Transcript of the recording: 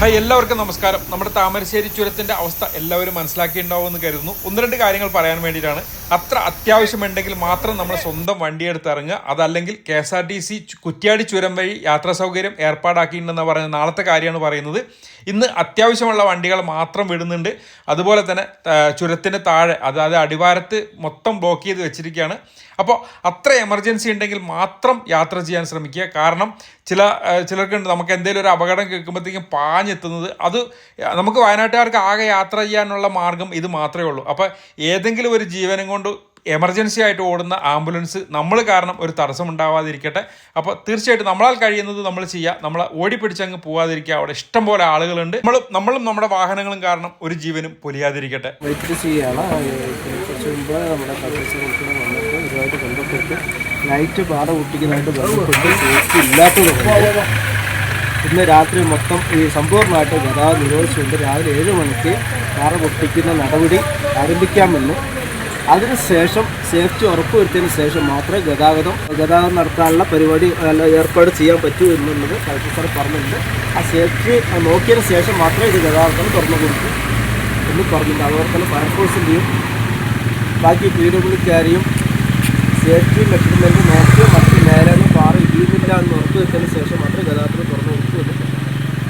Hi എല്ലാവർക്കും നമസ്കാരം. നമ്മുടെ താമരശ്ശേരി ചുരത്തിന്റെ അവസ്ഥ എല്ലാവരും മനസ്സിലാക്കിയിട്ടുണ്ടാവുമെന്ന് കരുതുന്നു. ഒന്ന് രണ്ട് കാര്യങ്ങൾ പറയാൻ വേണ്ടിയിട്ടാണ് അത്ര അത്യാവശ്യമുണ്ടെങ്കിൽ മാത്രം നമ്മൾ സ്വന്തം വണ്ടിയെടുത്ത് ഇറങ്ങുക. അതല്ലെങ്കിൽ K S R T C Kuttiady ചുരം വഴി യാത്രാ സൗകര്യം ഏർപ്പാടാക്കിയിട്ടുണ്ടെന്ന് പറയുന്നത്. നാളത്തെ കാര്യമാണ് പറയുന്നത്. ഇന്ന് അത്യാവശ്യമുള്ള വണ്ടികൾ മാത്രം വിടുന്നുണ്ട്. അതുപോലെ തന്നെ ചുരത്തിന് താഴെ അതായത് അടിവാരത്ത് മൊത്തം ബ്ലോക്ക് ചെയ്ത് വെച്ചിരിക്കുകയാണ്. അപ്പോൾ അത്ര എമർജൻസി ഉണ്ടെങ്കിൽ മാത്രം യാത്ര ചെയ്യാൻ ശ്രമിക്കുക. കാരണം ചില ചിലർക്ക് ചിലർക്കുണ്ട് നമുക്ക് എന്തെങ്കിലും ഒരു അപകടം കേൾക്കുമ്പോഴത്തേക്കും പാഞ്ഞെത്തുന്നത്. അത് നമുക്ക് വയനാട്ടുകാർക്ക് ആകെ യാത്ര ചെയ്യാനുള്ള മാർഗം ഇത് മാത്രമേ ഉള്ളൂ. അപ്പോൾ ഏതെങ്കിലും ഒരു ജീവനും കൊണ്ട് എമർജൻസി ആയിട്ട് ഓടുന്ന ആംബുലൻസ് നമ്മൾ കാരണം ഒരു തടസ്സം ഉണ്ടാവാതിരിക്കട്ടെ. അപ്പോൾ തീർച്ചയായിട്ടും നമ്മളാൽ കഴിയുന്നത് നമ്മൾ ചെയ്യുക നമ്മൾ ഓടിപ്പിടിച്ചങ്ങ് പോവാതിരിക്കുക. അവിടെ ഇഷ്ടം പോലെ ആളുകളുണ്ട്. നമ്മൾ നമ്മളും നമ്മുടെ വാഹനങ്ങളും കാരണം ഒരു ജീവനും പൊലിയാതിരിക്കട്ടെ. ലൈറ്റ് പാട ഇല്ലാത്തതുകൊണ്ട് ഇന്ന് രാത്രി മൊത്തം ഈ സമ്പൂർണമായിട്ട് ഗതാഗതം നിരോധിച്ചുകൊണ്ട് രാവിലെ ഏഴ് മണിക്ക് പാറ പൊട്ടിക്കുന്ന നടപടി ആരംഭിക്കാമെന്ന് അതിനുശേഷം സേഫ്റ്റി ഉറപ്പുവരുത്തിയതിന് ശേഷം മാത്രമേ ഗതാഗതം ഗതാഗതം നടത്താനുള്ള പരിപാടി അല്ല, ഏർപ്പാട് ചെയ്യാൻ പറ്റൂ എന്നുള്ളത് കളക്ടർ സാർ പറഞ്ഞിട്ടുണ്ട്. ആ സേഫ്റ്റി നോക്കിയതിന് ശേഷം മാത്രമേ ഇത് ഗതാഗതം തുറന്നു കൊടുക്കൂ എന്ന് പറഞ്ഞിട്ടുണ്ട്. അതുപോലെ തന്നെ ഫയർഫോഴ്സിന്റെയും ബാക്കി പി ഡബ്ല്യുക്കാരെയും സേഫ്റ്റി മെഷർമെന്റ് നോക്കിയ മറ്റ് നേരെ പാറ ഇടിയുന്നില്ല എന്ന് ഉറപ്പ്